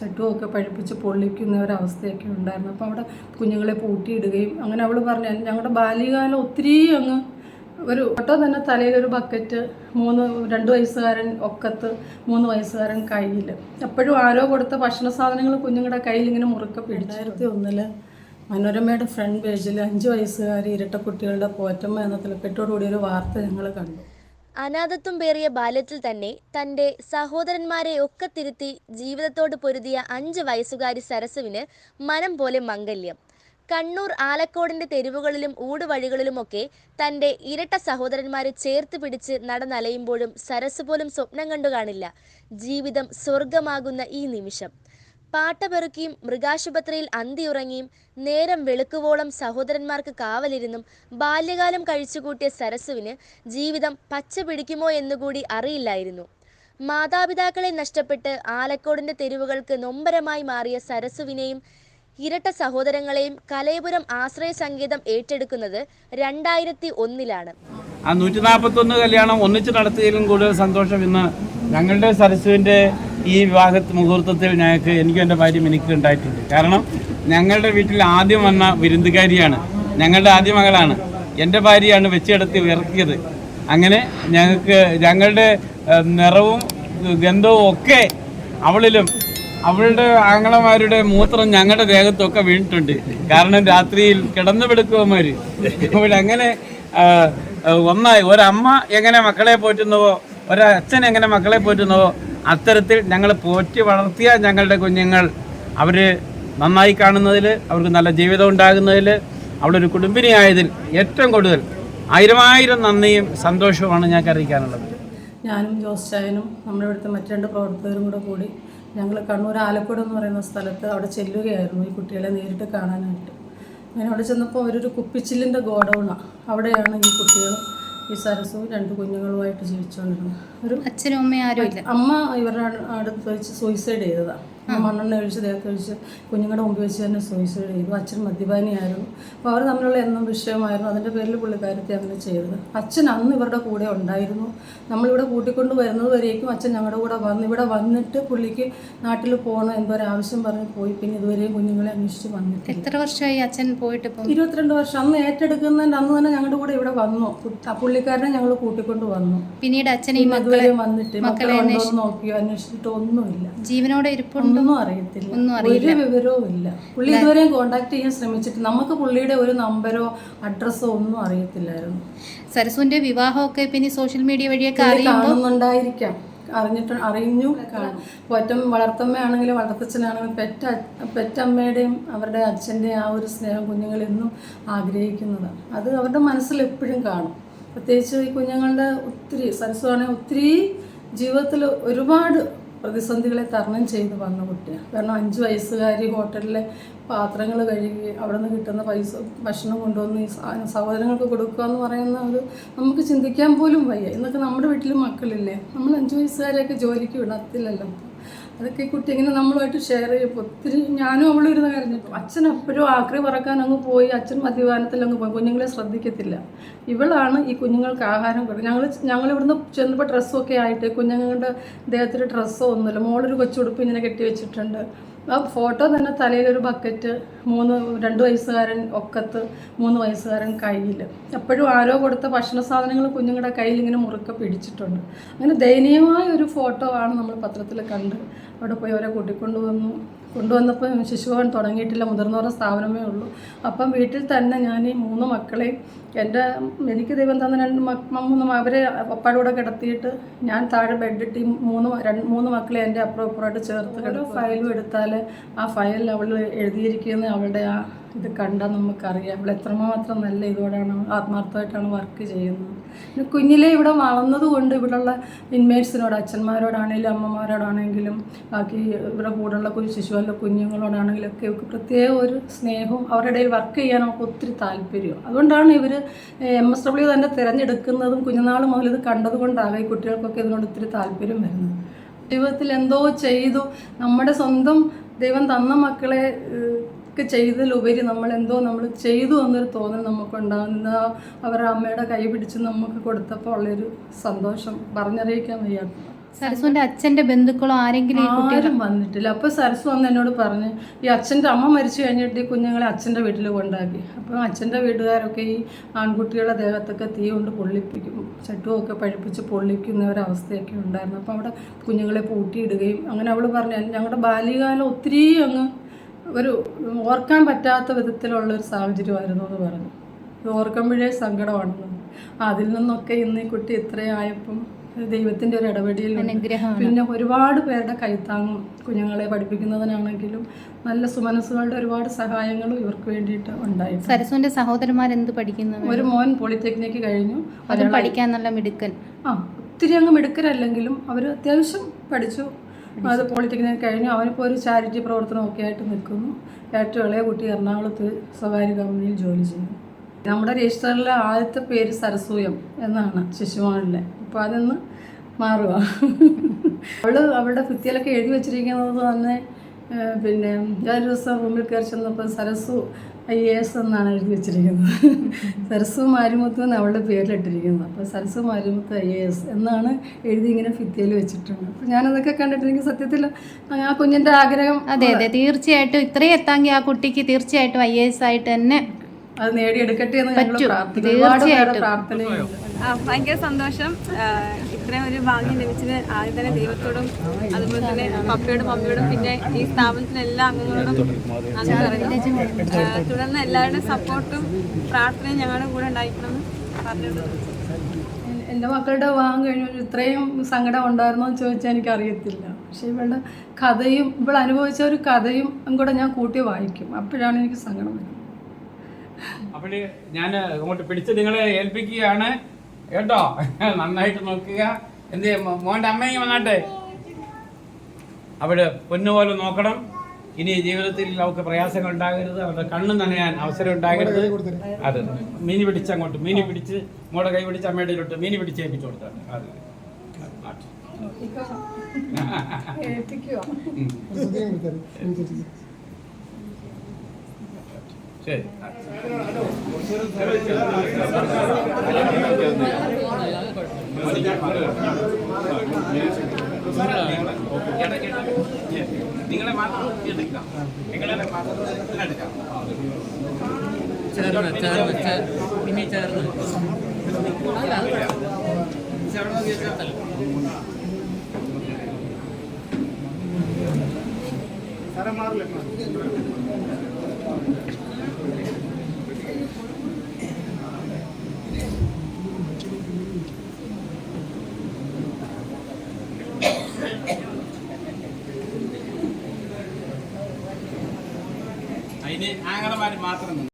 ചട്ടുമൊക്കെ പഴിപ്പിച്ച് പൊള്ളിക്കുന്ന ഒരവസ്ഥയൊക്കെ ഉണ്ടായിരുന്നു. അപ്പോൾ അവിടെ കുഞ്ഞുങ്ങളെ പൂട്ടിയിടുകയും അങ്ങനെ അവൾ പറഞ്ഞു ഞങ്ങളുടെ ബാല്യകാലം ഒത്തിരി അങ്ങ് ഒരു ഓട്ടോ തന്നെ തലയിൽ ഒരു ബക്കറ്റ് മൂന്ന് രണ്ട് വയസ്സുകാരൻ ഒക്കത്ത് മൂന്ന് വയസ്സുകാരൻ കയ്യിൽ എപ്പോഴും ആരോ കൊടുത്ത ഭക്ഷണ സാധനങ്ങൾ കുഞ്ഞുങ്ങളുടെ കയ്യിൽ ഇങ്ങനെ മുറുക്ക പിടിച്ചായിരത്തി ഒന്നിൽ മനോരമയുടെ ഫ്രണ്ട് പേജിൽ അഞ്ച് വയസ്സുകാരി ഇരട്ടക്കുട്ടികളുടെ പോറ്റമ്മ എന്ന തലക്കെട്ടോടുകൂടി ഒരു വാർത്ത ഞങ്ങൾ കണ്ടു. അനാഥത്വം പേറിയ ബാല്യത്തിൽ തന്നെ തന്റെ സഹോദരന്മാരെ ഒക്കെ തിരുത്തി ജീവിതത്തോട് പൊരുതിയ അഞ്ച് വയസ്സുകാരി സരസുവിന് മനം പോലെ മംഗല്യം. കണ്ണൂർ ആലക്കോടിന്റെ തെരുവുകളിലും ഊടുവഴികളിലുമൊക്കെ തന്റെ ഇരട്ട സഹോദരന്മാരെ ചേർത്ത് പിടിച്ച് നടന്നലയുമ്പോഴും സരസ് പോലും സ്വപ്നം കണ്ടു കാണില്ല. ജീവിതം സ്വർഗമാകുന്ന ഈ നിമിഷം. പാട്ടപെറുക്കിയും മൃഗാശുപത്രിയിൽ അന്തിയുറങ്ങിയും നേരം വെളുക്കുവോളം സഹോദരന്മാർക്ക് കാവലിരുന്നും ബാല്യകാലം കഴിച്ചുകൂട്ടിയ സരസുവിന് ജീവിതം പച്ച പിടിക്കുമോ എന്നുകൂടി അറിയില്ലായിരുന്നു. മാതാപിതാക്കളെ നഷ്ടപ്പെട്ട് ആലക്കോടിന്റെ തെരുവുകൾക്ക് നൊമ്പരമായി മാറിയ സരസുവിനെയും ഇരട്ട സഹോദരങ്ങളെയും കലയപുരം ആശ്രയ സംഗീതം ഏറ്റെടുക്കുന്നത് രണ്ടായിരത്തി ഒന്നിലാണ്. ആ നൂറ്റി നാൽപ്പത്തി ഒന്ന് കല്യാണം ഒന്നിച്ച് നടത്തിയതിലും കൂടുതൽ സന്തോഷം ഇന്ന് ഞങ്ങളുടെ സരസുവിന്റെ ഈ വിവാഹ മുഹൂർത്തത്തിൽ ഞങ്ങൾക്ക് എനിക്കും എന്റെ ഭാര്യ എനിക്ക് ഉണ്ടായിട്ടുണ്ട്. കാരണം ഞങ്ങളുടെ വീട്ടിൽ ആദ്യം വന്ന വിരുന്നുകാരിയാണ്. ഞങ്ങളുടെ ആദ്യ മകളാണ്. എന്റെ ഭാര്യയാണ് വെച്ചെടുത്ത് ഇറക്കിയത്. അങ്ങനെ ഞങ്ങൾക്ക് ഞങ്ങളുടെ നിറവും ഗന്ധവും ഒക്കെ അവളിലും അവളുടെ ആങ്ങളമാരുടെ മൂത്രം ഞങ്ങളുടെ ദേഹത്തൊക്കെ വീണിട്ടുണ്ട്. കാരണം രാത്രിയിൽ കിടന്നു പെടുക്കുവന്മാര് അവളങ്ങനെ ഒന്നായി. ഒരമ്മ എങ്ങനെ മക്കളെ പോറ്റുന്നുവോ ഒരച്ഛൻ എങ്ങനെ മക്കളെ പോറ്റുന്നുവോ അത്തരത്തിൽ ഞങ്ങൾ പോറ്റി വളർത്തിയ ഞങ്ങളുടെ കുഞ്ഞുങ്ങൾ അവർ നന്നായി കാണുന്നതിൽ അവർക്ക് നല്ല ജീവിതം ഉണ്ടാകുന്നതിൽ അവളൊരു കുടുംബിനിയായതിൽ ഏറ്റവും കൂടുതൽ ആയിരമായിരം നന്ദിയും സന്തോഷവുമാണ് ഞങ്ങൾക്ക് അറിയിക്കാനുള്ളത് ഞാനും ജോസ് ചായനും നമ്മുടെ ഇവിടുത്തെ മറ്റു രണ്ട് പ്രവർത്തകരും കൂടെ കൂടി ഞങ്ങൾ കണ്ണൂർ ആലക്കോട് എന്ന് പറയുന്ന സ്ഥലത്ത് അവിടെ ചെല്ലുകയായിരുന്നു ഈ കുട്ടികളെ നേരിട്ട് കാണാനായിട്ട്. അങ്ങനെ അവിടെ ചെന്നപ്പോൾ അവരൊരു കുപ്പിച്ചില്ലിന്റെ ഗോഡൗണാണ് അവിടെയാണ് ഈ കുട്ടികളും ഈ സരസവും രണ്ട് കുഞ്ഞുങ്ങളുമായിട്ട് ജീവിച്ചുകൊണ്ടിരുന്നു. ഒരു അച്ഛനും അമ്മയും ആരും ഇല്ല അമ്മ ഇവരുടെ അട് അടുത്ത് വെച്ച് സൂയിസൈഡ് ചെയ്തതാണ് മണ്ണെണ്ണ ഒഴിച്ച് ദേഹത്തൊഴിച്ച് കുഞ്ഞുങ്ങളുടെ മുമ്പ് വെച്ച് തന്നെ സൂയിസൈഡ് ചെയ്തു അച്ഛൻ മദ്യപാനിയായിരുന്നു. അപ്പോൾ അവർ തമ്മിലുള്ള എന്നും വിഷയമായിരുന്നു. അതിന്റെ പേരിൽ പുള്ളിക്കാരത്തെ അങ്ങനെ ചെയ്തത്. അച്ഛൻ അന്ന് ഇവരുടെ കൂടെ ഉണ്ടായിരുന്നു. നമ്മളിവിടെ കൂട്ടിക്കൊണ്ട് വരുന്നത് വരേക്കും അച്ഛൻ ഞങ്ങളുടെ കൂടെ വന്ന് ഇവിടെ വന്നിട്ട് പുള്ളിക്ക് നാട്ടിൽ പോകണം എന്തോ ഒരു ആവശ്യം പറഞ്ഞ് പോയി. പിന്നെ ഇതുവരെയും കുഞ്ഞുങ്ങളെ അന്വേഷിച്ച് വന്നിട്ട് എത്ര വർഷമായി അച്ഛൻ പോയിട്ട് ഇരുപത്തിരണ്ട് വർഷം. അന്ന് ഏറ്റെടുക്കുന്നതിന്റെ അന്ന് തന്നെ ഞങ്ങളുടെ കൂടെ ഇവിടെ വന്നു. ആ പുള്ളിക്കാരനെ ഞങ്ങൾ കൂട്ടിക്കൊണ്ട് വന്നു. പിന്നീട് അച്ഛൻ ഈ മക്കളെ വന്നിട്ട് മക്കളെ നോക്കിയോ? അന്വേഷിച്ചിട്ട് ഒന്നുമില്ല ജീവനോടെ ഇരിപ്പുണ്ട്. ഒന്നും അറിയത്തില്ല. ഒന്നും ഒരു വിവരവും ഇല്ല. പുള്ളി ഇതുവരെയും കോണ്ടാക്ട് ചെയ്യാൻ ശ്രമിച്ചിട്ട് നമുക്ക് പുള്ളിയുടെ ഒരു നമ്പരോ അഡ്രസ്സോ ഒന്നും അറിയത്തില്ലായിരുന്നു. സരസുവിന്റെ വിവാഹമൊക്കെ പിന്നെ സോഷ്യൽ മീഡിയ വഴിയൊക്കെ അറിയുന്നുണ്ടായിരിക്കാം അറിഞ്ഞിട്ട് അറിഞ്ഞു പൊറ്റം വളർത്തമ്മയാണെങ്കിലും വളർത്തച്ഛനാണെങ്കിലും പെറ്റ പെറ്റമ്മയുടെയും അവരുടെ അച്ഛന്റെയും ആ ഒരു സ്നേഹം കുഞ്ഞുങ്ങൾ എന്നും ആഗ്രഹിക്കുന്നതാണ്. അത് അവരുടെ മനസ്സിൽ എപ്പോഴും കാണും. പ്രത്യേകിച്ച് ഈ കുഞ്ഞുങ്ങളുടെ ഒത്തിരി സരസ്വാണെങ്കിൽ ഒത്തിരി ജീവിതത്തിൽ ഒരുപാട് പ്രതിസന്ധികളെ തരണം ചെയ്ത് വന്ന കുട്ടിയാണ്. കാരണം അഞ്ച് വയസ്സുകാരി ഹോട്ടലിലെ പാത്രങ്ങൾ കഴുകി അവിടെ നിന്ന് കിട്ടുന്ന പൈസ ഭക്ഷണം കൊണ്ടുവന്ന് സഹോദരങ്ങൾക്ക് കൊടുക്കുക എന്ന് പറയുന്ന ഒരു നമുക്ക് ചിന്തിക്കാൻ പോലും വയ്യ. ഇന്നൊക്കെ നമ്മുടെ വീട്ടിൽ മക്കളില്ലേ? നമ്മൾ അഞ്ച് വയസ്സുകാരെയൊക്കെ ജോലിക്ക് വിടത്തില്ലല്ലോ. അതൊക്കെ ഈ കുട്ടി ഇങ്ങനെ നമ്മളുമായിട്ട് ഷെയർ ചെയ്യുമ്പോൾ ഒത്തിരി ഞാനും അവളും ഇരുന്ന് കരഞ്ഞിട്ടു. അച്ഛൻ എപ്പോഴും ആക്രി പറക്കാൻ അങ്ങ് പോയി അച്ഛൻ മദ്യപാനത്തിൽ അങ്ങ് പോയി. കുഞ്ഞുങ്ങളെ ശ്രദ്ധിക്കത്തില്ല. ഇവളാണ് ഈ കുഞ്ഞുങ്ങൾക്ക് ആഹാരം കൊടുക്കുക ഞങ്ങൾ ഞങ്ങൾ ഇവിടുന്ന് ചെന്നപ്പോൾ ഡ്രസ്സൊക്കെ ആയിട്ട് കുഞ്ഞുങ്ങളുടെ ദേഹത്തിൽ ഡ്രസ്സോ ഒന്നുമില്ല. മോളൊരു കൊച്ചുടുപ്പ് ഇങ്ങനെ കെട്ടി വെച്ചിട്ടുണ്ട്. ആ ഫോട്ടോ തന്നെ തലയിൽ ഒരു ബക്കറ്റ് മൂന്ന് രണ്ട് വയസ്സുകാരൻ ഒക്കത്ത് മൂന്ന് വയസ്സുകാരൻ കയ്യിൽ എപ്പോഴും ആരോ കൊടുത്ത ഭക്ഷണ സാധനങ്ങൾ കുഞ്ഞുങ്ങളുടെ കയ്യിൽ ഇങ്ങനെ മുറുക്കെ പിടിച്ചിട്ടുണ്ട്. അങ്ങനെ ദയനീയമായ ഒരു ഫോട്ടോ ആണ് നമ്മൾ പത്രത്തിൽ കണ്ട് അവിടെ പോയി അവരെ കൂട്ടിക്കൊണ്ടു വന്നു കൊണ്ടുവന്നപ്പോൾ ശിശുഭവൻ തുടങ്ങിയിട്ടില്ല മുതിർന്നവരുടെ സ്ഥാപനമേ ഉള്ളൂ. അപ്പം വീട്ടിൽ തന്നെ ഞാൻ ഈ മൂന്ന് മക്കളെയും എന്റെ എനിക്ക് ദൈവം തന്ന രണ്ട് മൂന്ന് അവരെ അപ്പാടൂടെ കിടത്തിയിട്ട് ഞാൻ താഴെ ബെഡിട്ട് ഈ മൂന്ന് രണ്ട് മൂന്ന് മക്കളെ എന്റെ അപ്പുറം ഇപ്പുറമായിട്ട് ചേർത്ത് ഫയലും എടുത്താൽ ആ ഫയലിൽ അവൾ എഴുതിയിരിക്കുന്ന അവളുടെ ആ ഇത് കണ്ടാൽ നമുക്കറിയാം. ഇവിടെ എത്രമാത്രം നല്ല ഇതോടാണ് ആത്മാർത്ഥമായിട്ടാണ് വർക്ക് ചെയ്യുന്നത്. കുഞ്ഞിലെ ഇവിടെ വളർന്നത് കൊണ്ട് ഇവിടെയുള്ള ഇൻമേറ്റ്സിനോട് അച്ഛന്മാരോടാണെങ്കിലും അമ്മമാരോടാണെങ്കിലും ബാക്കി ഇവിടെ കൂടെയുള്ള കുഞ്ഞു ശിശുവല്ല കുഞ്ഞുങ്ങളോടാണെങ്കിലും ഒക്കെ ഇവർക്ക് പ്രത്യേക ഒരു സ്നേഹവും അവരുടെ ഇടയിൽ വർക്ക് ചെയ്യാൻ അവർക്ക് ഒത്തിരി താല്പര്യവും. അതുകൊണ്ടാണ് ഇവർ എം എസ് ഡബ്ല്യു തന്നെ തിരഞ്ഞെടുക്കുന്നതും കുഞ്ഞുനാൾ മുതൽ ഇത് കണ്ടതുകൊണ്ടാണ് ഈ കുട്ടികൾക്കൊക്കെ ഇതിനോട് ഒത്തിരി താല്പര്യം വരുന്നത്. ജീവിതത്തിൽ എന്തോ ചെയ്തു. നമ്മുടെ സ്വന്തം ദൈവം തന്ന മക്കളെ ഒക്കെ ചെയ്തതിലുപരി നമ്മൾ എന്തോ നമ്മൾ ചെയ്തു എന്നൊരു തോന്നൽ നമുക്കുണ്ടാകുന്ന അവരുടെ അമ്മയുടെ കൈ പിടിച്ച് നമുക്ക് കൊടുത്തപ്പോൾ ഉള്ളൊരു സന്തോഷം പറഞ്ഞറിയിക്കാൻ വയ്യാത്ത സരസുവിന്റെ അച്ഛന്റെ ബന്ധുക്കളോ ആരെങ്കിലും ആരും വന്നിട്ടില്ല. അപ്പൊ സരസു വന്ന് എന്നോട് പറഞ്ഞു ഈ അച്ഛന്റെ അമ്മ മരിച്ചു കഴിഞ്ഞിട്ട് ഈ കുഞ്ഞുങ്ങളെ അച്ഛന്റെ വീട്ടിൽ കൊണ്ടാക്കി. അപ്പോൾ അച്ഛന്റെ വീട്ടുകാരൊക്കെ ഈ ആൺകുട്ടികളെ ദേഹത്തൊക്കെ തീ കൊണ്ട് പൊള്ളിപ്പിക്കും ചട്ടുമൊക്കെ പഴിപ്പിച്ച് പൊള്ളിക്കുന്ന ഒരവസ്ഥയൊക്കെ ഉണ്ടായിരുന്നു. അപ്പോൾ അവിടെ കുഞ്ഞുങ്ങളെ പൂട്ടിയിടുകയും അങ്ങനെ അവൾ പറഞ്ഞു ഞങ്ങളുടെ ബാല്യകാലം ഒത്തിരി അങ്ങ് ഒരു ഓർക്കാൻ പറ്റാത്ത വിധത്തിലുള്ള ഒരു സാഹചര്യമായിരുന്നു എന്ന് പറഞ്ഞു. ഇത് ഓർക്കുമ്പോഴേ സങ്കടമാണെന്ന് അതിൽ നിന്നൊക്കെ ഇന്ന് ഈ കുട്ടി ഇത്രയായപ്പം ദൈവത്തിന്റെ ഒരു ഇടപെടിയിൽ പിന്നെ ഒരുപാട് പേരുടെ കൈത്താങ്ങും കുഞ്ഞുങ്ങളെ പഠിപ്പിക്കുന്നതിനാണെങ്കിലും നല്ല സുമനസ്സുകളുടെ ഒരുപാട് സഹായങ്ങളും ഇവർക്ക് വേണ്ടിയിട്ട് ഉണ്ടായി സരസുവിന്റെ സഹോദരന്മാർ എന്ത് പഠിക്കുന്നു? ഒരു മോൻ പോളിടെക്നിക്ക് കഴിഞ്ഞു. അതും പഠിക്കാൻ നല്ല മിടുക്കൻ. ആ ഒത്തിരി അങ്ങ് മിടുക്കരല്ലെങ്കിലും അവർ അത്യാവശ്യം പഠിച്ചു. അത് പോളിടെക്നിക് കഴിഞ്ഞു. അവനിപ്പോൾ ഒരു ചാരിറ്റി പ്രവർത്തനം ഒക്കെ ആയിട്ട് നിൽക്കുന്നു. ഏറ്റവും ഇളയ കുട്ടി എറണാകുളത്ത് സ്വകാര്യ കമ്പനിയിൽ ജോലി ചെയ്യുന്നു. നമ്മുടെ രജിസ്റ്ററിലെ ആദ്യത്തെ പേര് സരസൂയം എന്നാണ് ശിശുമാളിലെ. അപ്പോൾ അതിന്ന് മാറുക അവൾ അവളുടെ ഭിത്തിയിലൊക്കെ എഴുതി വെച്ചിരിക്കുന്നത് തന്നെ പിന്നെ ഞാനൊരു ദിവസം റൂമിൽ കയറി ചെന്നപ്പോൾ സരസു ഐ എ എസ് എന്നാണ് എഴുതി വെച്ചിരിക്കുന്നത്. സരസു മാരിമുത്തു എന്ന് അവളുടെ പേരിലിട്ടിരിക്കുന്നത്. അപ്പോൾ Sarasu Marimuthu I A S എന്നാണ് എഴുതി ഇങ്ങനെ ഫിത്തിയിൽ വെച്ചിട്ടുണ്ട്. അപ്പോൾ ഞാനതൊക്കെ കണ്ടിട്ട് എനിക്ക് സത്യത്തിൽ ആ കുഞ്ഞിന്റെ ആഗ്രഹം അതെ അതെ. തീർച്ചയായിട്ടും ഇത്രയും എത്താമെങ്കിൽ ആ കുട്ടിക്ക് തീർച്ചയായിട്ടും ഐ എ എസ് ആയിട്ട് തന്നെ അത് നേടിയെടുക്കട്ടെ എന്ന് ഞങ്ങൾ പറ്റും. പ്രാർത്ഥിക്കുന്നു. തീർച്ചയായിട്ടും. ആ, ഭയങ്കര സന്തോഷം. ഇത്രയും ഒരു ഭാഗ്യം ലഭിച്ചത് ആദ്യം തന്നെ ദൈവത്തോടും അതുപോലെ തന്നെ പപ്പയോടും മമ്മിയോടും പിന്നെ ഈ സ്ഥാപനത്തിലെ എല്ലാ അംഗങ്ങളോടും നന്ദി പറയുന്നു. തുടർന്ന് എല്ലാവരുടെയും സപ്പോർട്ടും പ്രാർത്ഥനയും ഞങ്ങളുടെ കൂടെ ഉണ്ടായിരിക്കണം പറഞ്ഞിട്ടുണ്ട് എന്റെ മക്കളുടെ വിവാഹം കഴിഞ്ഞു ഇത്രയും സങ്കടം ഉണ്ടായിരുന്നോ എന്ന് ചോദിച്ചാൽ എനിക്ക് അറിയത്തില്ല പക്ഷേ ഇവളുടെ കഥയും ഇവൾ അനുഭവിച്ച ഒരു കഥയും കൂടെ ഞാൻ കൂട്ടി വായിക്കും. അപ്പോഴാണ് എനിക്ക് സങ്കടം വരുന്നത്. അപ്പോൾ ഞാൻ അങ്ങോട്ട് പിടിച്ച് നിങ്ങളെ ഏൽപ്പിക്കുകയാണ്. കേട്ടോ? നന്നായിട്ട് നോക്കുക. എന്ത് ചെയ്യുമ്പോ മോന്റെ മോന്റെ അമ്മയും വന്നാട്ടെ. അവിടെ പൊന്നുപോലെ നോക്കണം. ഇനി ജീവിതത്തിൽ അവർക്ക് പ്രയാസങ്ങൾ ഉണ്ടാകരുത്. അവരുടെ കണ്ണ് നനയാൻ അവസരം ഉണ്ടാകരുത്. അതെ. മീനി പിടിച്ച് അങ്ങോട്ട് മീനി പിടിച്ച് മോടെ കൈ പിടിച്ച് അമ്മയുടെ ഇട്ട് മീനി പിടിച്ച് ഏൽപ്പിച്ചു കൊടുത്താണ് അതെ. ഏൽപ്പിക്കുക. ശരി നിങ്ങളെ മാത്രം എടുക്കാം നിങ്ങളെ മാത്രം എടുക്കാം ചേർന്ന് ചേർന്ന് പിന്നെ ചേർന്ന് അതിന് ആങ്ങളമാർ മാത്രം